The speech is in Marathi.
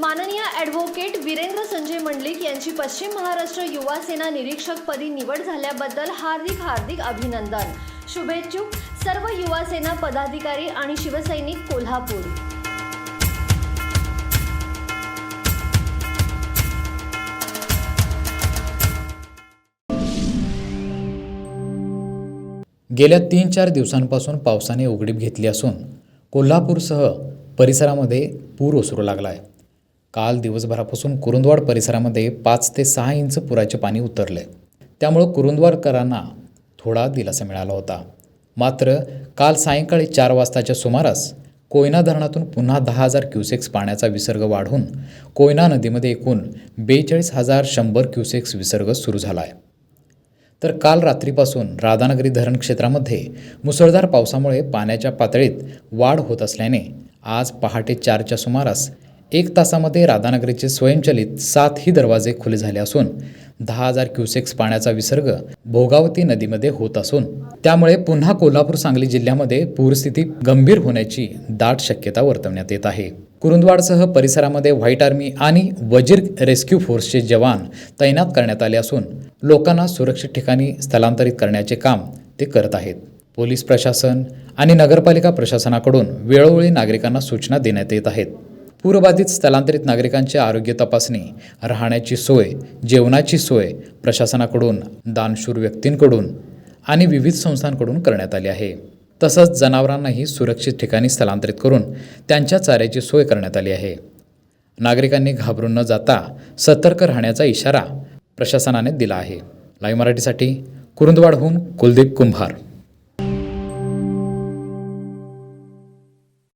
माननीय ॲडव्होकेट वीरेंद्र संजय मंडलिक यांची पश्चिम महाराष्ट्र युवा सेना निरीक्षकपदी निवड झाल्याबद्दल हार्दिक हार्दिक अभिनंदन. शुभेच्छुक सर्व युवा सेना पदाधिकारी आणि शिवसैनिक कोल्हापूर. गेल्या तीन चार दिवसांपासून पावसाने उघडीप घेतली असून कोल्हापूरसह परिसरामध्ये पूर ओसरू लागला आहे काल दिवसभरापासून कुरुंदवाड परिसरामध्ये पाच ते सहा इंच पुराचे पाणी उतरले. त्यामुळं कुरुंदवाडकरांना थोडा दिलासा मिळाला होता. मात्र काल सायंकाळी चार वाजताच्या सुमारास कोयना धरणातून पुन्हा दहा हजार क्युसेक्स पाण्याचा विसर्ग वाढून कोयना नदीमध्ये एकूण बेचाळीस हजार शंभर क्युसेक्स विसर्ग सुरू झाला आहे तर काल रात्रीपासून राधानगरी धरण क्षेत्रामध्ये मुसळधार पावसामुळे पाण्याच्या पातळीत वाढ होत असल्याने आज पहाटे चारच्या सुमारास एक तासामध्ये राधानगरीचे स्वयंचलित सातही दरवाजे खुले झाले असून दहा हजार क्युसेक्स पाण्याचा विसर्ग भोगावती नदीमध्ये होत असून त्यामुळे पुन्हा कोल्हापूर सांगली जिल्ह्यामध्ये पूरस्थिती गंभीर होण्याची दाट शक्यता वर्तवण्यात येत आहे. कुरुंदवाडसह परिसरामध्ये व्हाईट आर्मी आणि वजीर रेस्क्यू फोर्सचे जवान तैनात करण्यात आले असून लोकांना सुरक्षित ठिकाणी स्थलांतरित करण्याचे काम ते करत आहेत. पोलीस प्रशासन आणि नगरपालिका प्रशासनाकडून वेळोवेळी नागरिकांना सूचना देण्यात येत आहेत. पूरबाधित स्थलांतरित नागरिकांची आरोग्य तपासणी राहण्याची सोय जेवणाची सोय प्रशासनाकडून दानशूर व्यक्तींकडून आणि विविध संस्थांकडून करण्यात आली आहे. तसंच जनावरांनाही सुरक्षित ठिकाणी स्थलांतरित करून त्यांच्या चाऱ्याची सोय करण्यात आली आहे. नागरिकांनी घाबरून न जाता सतर्क राहण्याचा इशारा प्रशासनाने दिला आहे. लाईव्ह मराठीसाठी कुरुंदवाडहून कुलदीप कुंभार.